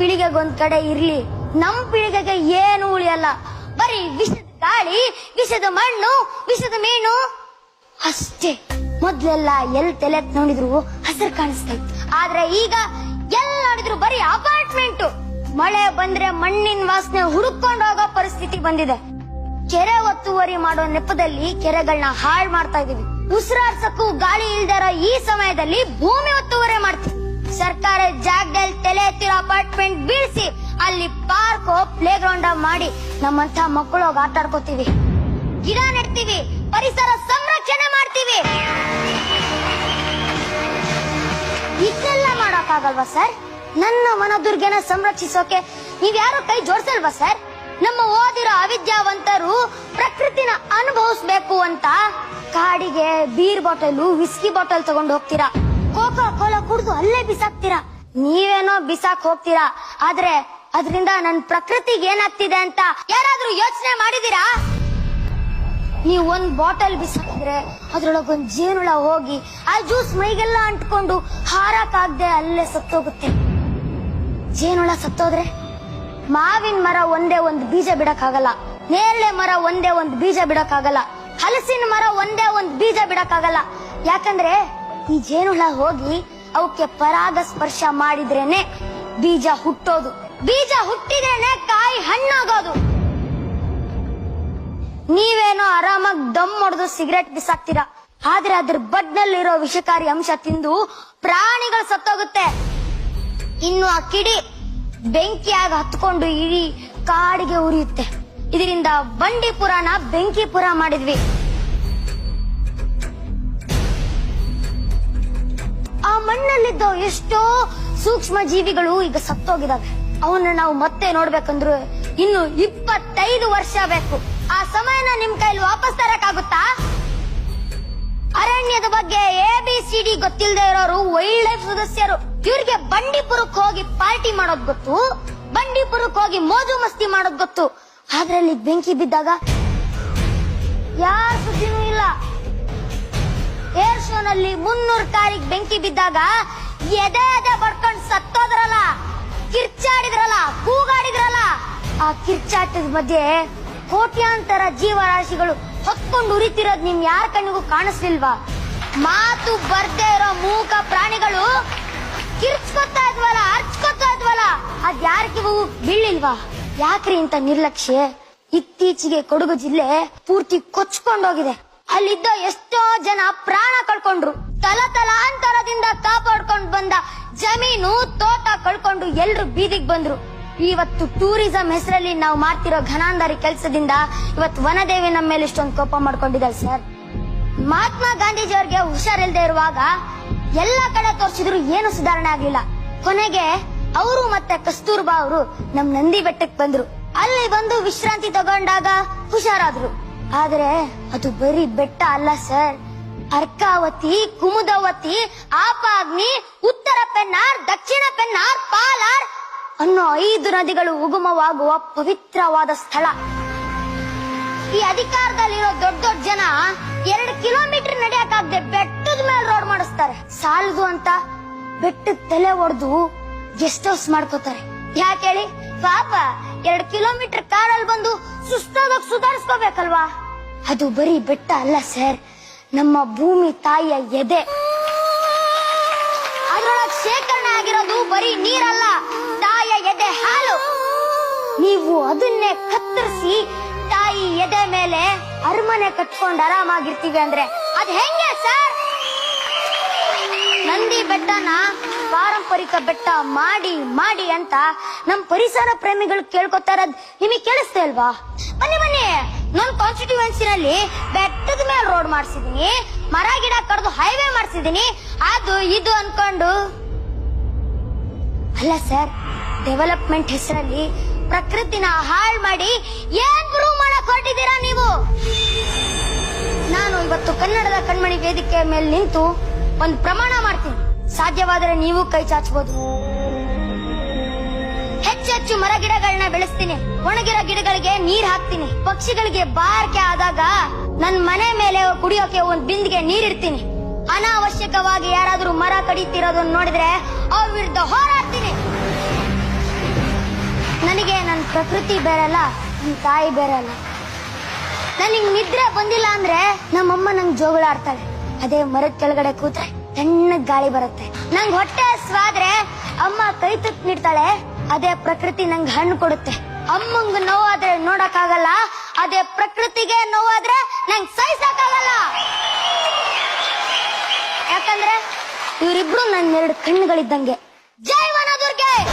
ಪೀಳಿಗೆಗೊಂದ್ ಕಡೆ ಇರ್ಲಿ, ನಮ್ ಪೀಳಿಗೆಗೆ ಏನು ಉಳಿಯಲ್ಲ ಬರೀ ವಿಷದ ಗಾಳಿ, ವಿಷದ ಮಣ್ಣು, ವಿಷದ ಮೀನು. ಅಷ್ಟೇ. ಮೊದ್ಲೆಲ್ಲ ಎಲ್ ತಲೆ ನೋಡಿದ್ರು ಹಸಿರು ಕಾಣಿಸ್ತಾ ಇತ್ತು. ಆದ್ರೆ ಈಗ ಎಲ್ ನೋಡಿದ್ರು ಬರೀ ಅಪಾರ್ಟ್ಮೆಂಟ್. ಮಳೆ ಬಂದ್ರೆ ಮಣ್ಣಿನ ವಾಸನೆ ಹುಡುಕೊಂಡು ಹೋಗೋ ಪರಿಸ್ಥಿತಿ ಬಂದಿದೆ. ಕೆರೆ ಒತ್ತುವರಿ ಮಾಡೋ ನೆಪದಲ್ಲಿ ಕೆರೆಗಳನ್ನ ಹಾಳು ಮಾಡ್ತಾ ಇದೀವಿ. ಉಸಿರಾಡ್ಸಕ್ಕೂ ಗಾಳಿ ಇಲ್ದಿರೋ ಈ ಸಮಯದಲ್ಲಿ ಭೂಮಿ ಒತ್ತುವರಿ ಮಾಡ್ತೀವಿ. ಸರ್ಕಾರ ಜಾಗದಲ್ಲಿ ತಲೆ ಎತ್ತಿರೋ ಅಪಾರ್ಟ್ಮೆಂಟ್ ಬೀಳಿಸಿ ಅಲ್ಲಿ ಪಾರ್ಕ್ ಪ್ಲೇ ಗ್ರೌಂಡ್ ಮಾಡಿ ನಮ್ಮಂತ ಮಕ್ಕಳು ಹೋಗಿ ಆಟ ಆಡ್ಕೋತೀವಿ. ಗಿಡ ನೆಡ್ತೀವಿ, ಪರಿಸರ ಸಂರಕ್ಷಣೆ ಮಾಡ್ತೀವಿ. ಇದನ್ನೆಲ್ಲ ಮಾಡೋಕ್ಕಾಗಲ್ವಾ ಸರ್? ನನ್ನ ಮನದುರ್ಗನ ಸಂರಕ್ಷಿಸೋಕೆ ನೀವ್ಯಾರು ಕೈ ಜೋಡಿಸಲ್ವಾ ಸರ್? ನಮ್ಮ ಓದಿರೋ ಅವಿದ್ಯಾವಂತರು ಪ್ರಕೃತಿನ ಅನುಭವಿಸ್ಬೇಕು ಅಂತ ಕಾಡಿಗೆ ಬೀರ್ ಬಾಟಲ್ ವಿಸ್ಕಿ ಬಾಟಲ್ ತಗೊಂಡು ಹೋಗ್ತೀರಾ? ಕೋಕಾ ಕೋಲಾ ಕುಡಿದು ಅಲ್ಲೇ ಬಿಸಾಕ್ತೀರಾ? ನೀವೇನೋ ಬಿಸಾಕ್ ಹೋಗ್ತೀರಾ? ಆದ್ರೆ ಅದರಿಂದ ನನ್ ಪ್ರಕೃತಿಗೆ ಏನಾಗ್ತಿದೆ ಅಂತ ಯಾರಾದ್ರೂ ಯೋಚನೆ ಮಾಡಿದೀರಾ? ನೀವು ಒಂದ್ ಬಾಟಲ್ ಬಿಸಾಕಿದ್ರೆ ಅದ್ರೊಳಗೊಂದ್ ಜೇನುಳ ಹೋಗಿ ಆ ಜ್ಯೂಸ್ ಮೈಗೆಲ್ಲ ಅಂಟ್ಕೊಂಡು ಹಾರಕ್ಕಾಗ್ದೆ ಅಲ್ಲೇ ಸತ್ತೋಗುತ್ತೆ. ಜೇನುಳ ಸತ್ತೋದ್ರೆ ಮಾವಿನ ಮರ ಒಂದೇ ಒಂದ್ ಬೀಜ ಬಿಡಕ್ಕಾಗಲ್ಲ. ನೇರಳೆ ಮರ ಒಂದೇ ಒಂದ್ ಬೀಜ ಬಿಡಕ್ಕಾಗಲ್ಲ. ಹಲಸಿನ ಮರ ಒಂದೇ ಒಂದ್ ಬೀಜ ಬಿಡಕ್ಕಾಗಲ್ಲ. ಯಾಕಂದ್ರೆ ಈ ಜೇನುಹುಳ ಹೋಗಿ ಅವಕ್ಕೆ ಪರಾಗ ಸ್ಪರ್ಶ ಮಾಡಿದ್ರೇನೆ ಬೀಜ ಹುಟ್ಟೋದು. ಬೀಜ ಹುಟ್ಟಿದ್ರೇನೆ ಕಾಯಿ ಹಣ್ಣಾಗೋದು. ನೀವೇನೋ ಆರಾಮಾಗಿ ದಮ್ ಹೊಡೆದು ಸಿಗರೆಟ್ ಬಿಸಾಕ್ತೀರಾ? ಆದ್ರೆ ಅದ್ರ ಬಡ್ನಲ್ಲಿರೋ ವಿಷಕಾರಿ ಅಂಶ ತಿಂದು ಪ್ರಾಣಿಗಳು ಸತ್ತೋಗುತ್ತೆ. ಇನ್ನು ಆ ಕಿಡಿ ಬೆಂಕಿಯಾಗಿ ಹತ್ಕೊಂಡು ಇಡೀ ಕಾಡಿಗೆ ಉರಿಯುತ್ತೆ. ಇದರಿಂದ ಬಂಡೀಪುರನ ಬೆಂಕಿಪುರ ಮಾಡಿದ್ವಿ. ಮಣ್ಣಲ್ಲಿದ್ದ ಎಷ್ಟೋ ಸೂಕ್ಷ್ಮ ಜೀವಿಗಳು ಈಗ ಸತ್ತೋಗಿದಾವೆ. ಅವನ್ನ ನಾವು ಮತ್ತೆ ನೋಡ್ಬೇಕಂದ್ರೆ ಇನ್ನು ಇಪ್ಪತ್ತೈದು ವರ್ಷ ಬೇಕು. ಆ ಸಮಯನ ನಿಮ್ ಕೈಲಿ ವಾಪಸ್ ತರಕಾಗುತ್ತಾ ಅರಣ್ಯದ ಬಗ್ಗೆ ಎ ಬಿ ಸಿ ಡಿ ಗೊತ್ತಿಲ್ಲದೆ ಇರೋರು ವೈಲ್ಡ್ ಸದಸ್ಯರು. ಇವ್ರಿಗೆ ಬಂಡೀಪುರಕ್ಕೆ ಹೋಗಿ ಪಾರ್ಟಿ ಮಾಡೋದ್ ಗೊತ್ತು ಬಂಡೀಪುರಕ್ಕೆ ಹೋಗಿ ಮೋಜು ಮಸ್ತಿ ಮಾಡೋದ್ ಗೊತ್ತು. ಅದ್ರಲ್ಲಿ ಬೆಂಕಿ ಬಿದ್ದಾಗ ಯಾರ ಸುದ್ದಿನೂ ಇಲ್ಲ. ಶೋನಲ್ಲಿ ಮುನ್ನೂರು ಕಾರಿಗೆ ಬೆಂಕಿ ಬಿದ್ದಾಗ ಎದೆ ಎದೆ ಬಡ್ಕೊಂಡ್ ಸತ್ತೋದ್ರಲ್ಲ, ಕಿರ್ಚಾಡಿದ್ರಲ್ಲ, ಕೂಗಾಡಿದ್ರಲ್ಲ, ಆ ಕಿರ್ಚಾಟದ ಮಧ್ಯೆ ಕೋಟ್ಯಾಂತರ ಜೀವರಾಶಿಗಳು ಹೊತ್ಕೊಂಡು ಉರಿತಿರೋದ್ ನಿಮ್ ಯಾರ ಕಣ್ಣಿಗೂ ಕಾಣಿಸ್ಲಿಲ್ವಾ? ಮಾತು ಬರ್ದೇ ಇರೋ ಮೂಕ ಪ್ರಾಣಿಗಳು ಕಿರ್ಚ್ಕೊತಾ ಇದ್ವಲ್ಲ ಅರ್ಚ್ಕೊತಾ ಇದ್ವಲ್ಲ, ಅದ್ ಯಾರಿಗೂ ಬೀಳಿಲ್ವಾ? ಯಾಕ್ರಿ ಇಂತ ನಿರ್ಲಕ್ಷ್ಯ? ಇತ್ತೀಚೆಗೆ ಕೊಡಗು ಜಿಲ್ಲೆ ಪೂರ್ತಿ ಕೊಚ್ಕೊಂಡೋಗಿದೆ. ಅಲ್ಲಿದ್ದ ಎಷ್ಟೋ ಜನ ಪ್ರಾಣ ಕಳ್ಕೊಂಡ್ರು. ತಲ ತಲಾಂತರದಿಂದ ಕಾಪಾಡ್ಕೊಂಡ್ ಬಂದ ಜಮೀನು, ತೋಟ ಕಳ್ಕೊಂಡು ಎಲ್ರು ಬೀದಿಗೆ ಬಂದ್ರು. ಇವತ್ತು ಟೂರಿಸಂ ಹೆಸರಲ್ಲಿ ನಾವು ಮಾಡ್ತಿರೋ ಘನಾಂಧಾರಿ ಕೆಲಸದಿಂದ ಇವತ್ತು ವನದೇವಿ ನಮ್ಮ ಮೇಲೆ ಇಷ್ಟೊಂದು ಕೋಪ ಮಾಡ್ಕೊಂಡಿದ್ದಾರೆ ಸರ್. ಮಹಾತ್ಮ ಗಾಂಧೀಜಿ ಅವ್ರಿಗೆ ಹುಷಾರಿಲ್ದೇ ಇರುವಾಗ ಎಲ್ಲಾ ಕಡೆ ತೋರಿಸಿದ್ರು ಏನು ಸುಧಾರಣೆ ಆಗ್ಲಿಲ್ಲ. ಕೊನೆಗೆ ಅವರು ಮತ್ತೆ ಕಸ್ತೂರ್ಬಾ ಅವರು ನಮ್ ನಂದಿ ಬೆಟ್ಟಕ್ಕೆ ಬಂದ್ರು. ಅಲ್ಲಿ ಬಂದು ವಿಶ್ರಾಂತಿ ತಗೊಂಡಾಗ ಹುಷಾರಾದ್ರು. ಆದ್ರೆ ಅದು ಬರೀ ಬೆಟ್ಟ ಅಲ್ಲ, ಸರ್. ಅರ್ಕಾವತಿ, ಕುಮುದವತಿ, ಆಪಾಗ್ನಿ, ಉತ್ತರ ಪೆನ್ನಾರ್, ದಕ್ಷಿಣ ಪೆನ್ನಾರ್, ಪಾಲಾರ್ ಅನ್ನೋ ಐದು ನದಿಗಳು ಉಗಮವಾಗುವ ಪವಿತ್ರವಾದ ಸ್ಥಳ. ಈ ಅಧಿಕಾರದಲ್ಲಿರೋ ದೊಡ್ಡ ದೊಡ್ಡ ಜನ ಎರಡು ಕಿಲೋಮೀಟರ್ ನಡೆಯಕ್ಕಾಗದೆ ಬೆಟ್ಟದ ಮೇಲೆ ರೋಡ್ ಮಾಡಿಸ್ತಾರೆ. ಸಾಲದು ಅಂತ ಬೆಟ್ಟದ ತಲೆ ಒಡೆದು ಗೆಸ್ಟ್ ಹೌಸ್ ಮಾಡ್ಕೋತಾರೆ. ಯಾಕೆ ಹೇಳಿ? ಪಾಪ, ಎರಡು ಕಿಲೋಮೀಟರ್ ಕಾರಲ್ಲಿ ಬಂದು ಸುಸ್ತಾದಾಗ ಸುಧಾರಿಸ್ಕೋಬೇಕಲ್ವಾ? ಅದು ಬರೀ ಬೆಟ್ಟ ಅಲ್ಲ, ಸರ್. ನಮ್ಮ ಭೂಮಿ ತಾಯಿಯ ಎದೆ. ಅದರೊಳಗೆ ಶೇಖರಣೆ ಆಗಿರೋದು ಬರೀ ನೀರಲ್ಲ, ತಾಯಿಯ ಎದೆ ಹಾಲು. ನೀವು ಅದನ್ನೇ ಕತ್ತರಿಸಿ ತಾಯಿ ಎದೆ ಮೇಲೆ ಅರಮನೆ ಕಟ್ಕೊಂಡು ಆರಾಮಾಗಿರ್ತೀವಿ ಅಂದ್ರೆ ಅದ್ ಹೆಂಗೆ, ಸರ್? ನಂದಿ ಬೆಟ್ಟನ ಪಾರಂಪರಿಕ ಬೆಟ್ಟ ಮಾಡಿ ಮಾಡಿ ಅಂತ ನಮ್ ಪರಿಸರ ಪ್ರೇಮಿಗಳು ಕೇಳ್ಕೊತಾ ಇರೋದ್ ನಿಮಗೆ ಕೇಳಿಸ್ತಾ ಇಲ್ವಾ? ಬನ್ನಿ ಬನ್ನಿ. ನನ್ ಕಾನ್ಸ್ಟಿಟ್ಯೂಯೆನ್ಸಿನಲ್ಲಿ ಬೆಟ್ಟದ ಮೇಲೆ ರೋಡ್ ಮಾಡಿಸಿದೀನಿ, ಮರ ಗಿಡ ಕಡ್ದು ಹೈವೇ ಮಾಡಿಸಿದೀನಿ, ಅದು ಇದು ಅನ್ಕೊಂಡು. ಅಲ್ಲ ಸರ್ ಡೆವಲಪ್ಮೆಂಟ್ ಹೆಸರಲ್ಲಿ ಪ್ರಕೃತಿನ ಹಾಳ್ ಮಾಡಿ ಏನ್ ಪ್ರೂವ್ ಮಾಡಕ್ ಹೊರಟಿದ್ದೀರಾ ನೀವು? ನಾನು ಇವತ್ತು ಕನ್ನಡದ ಕಣ್ಮಣಿ ವೇದಿಕೆ ಮೇಲೆ ನಿಂತು ಒಂದು ಪ್ರಮಾಣ ಮಾಡ್ತೀನಿ. ಸಾಧ್ಯವಾದರೆ ನೀವು ಕೈ ಚಾಚಬಹುದು ಹೆಚ್ಚೆಚ್ಚು ಮರ ಗಿಡಗಳನ್ನ ಬೆಳೆಸ್ತೀನಿ. ಒಣಗಿರೋ ಗಿಡಗಳಿಗೆ ನೀರ್ ಹಾಕ್ತೀನಿ. ಪಕ್ಷಿಗಳಿಗೆ ಬಾರಕೆ ಆದಾಗ ನನ್ ಮನೆ ಮೇಲೆ ಕುಡಿಯೋಕೆ ಒಂದ್ ಬಿಂದಿಗೆ ನೀರಿಡ್ತೀನಿ. ಅನಾವಶ್ಯಕವಾಗಿ ಯಾರಾದ್ರೂ ಮರ ಕಡಿತಿರೋದನ್ನ ನೋಡಿದ್ರೆ ಅವ್ರ ವಿರುದ್ಧ ಹೋರಾಡ್ತೀನಿ. ಪ್ರಕೃತಿ ಬೇರೆಲ್ಲ ನನ್ನ ತಾಯಿ ಬೇರೆಲ್ಲ. ನನಗ್ ನಿದ್ರೆ ಬಂದಿಲ್ಲ ಅಂದ್ರೆ ನಮ್ಮಮ್ಮ ನಂಗೆ ಜೋಗಳ ಆಡ್ತಾಳೆ ಅದೇ ಮರದ ಕೆಳಗಡೆ ಕೂತ್ರೆ ತಣ್ಣಗ್ ಗಾಳಿ ಬರುತ್ತೆ. ನಂಗ್ ಹೊಟ್ಟೆ ಹಸ್ವಾದ್ರೆ ಅಮ್ಮ ಕೈ ತುತ್ತು ನೀಡ್ತಾಳೆ, ಅದೇ ಪ್ರಕೃತಿ ನಂಗೆ ಹಣ್ಣು ಕೊಡುತ್ತೆ. ಅಮ್ಮಂಗ್ ನೋವಾದ್ರೆ ನೋಡಕ್ಕಾಗಲ್ಲ, ಅದೇ ಪ್ರಕೃತಿಗೆ ನೋವಾದ್ರೆ ನಂಗ್ ಸಹಿಸಕ್ಕಾಗಲ್ಲ. ಯಾಕಂದ್ರೆ ಇವರಿಬ್ರು ನನ್ನ ಎರಡು ಕಣ್ಣುಗಳಿದ್ದಂಗೆ. ಜೈ ವನದುರ್ಗೆ!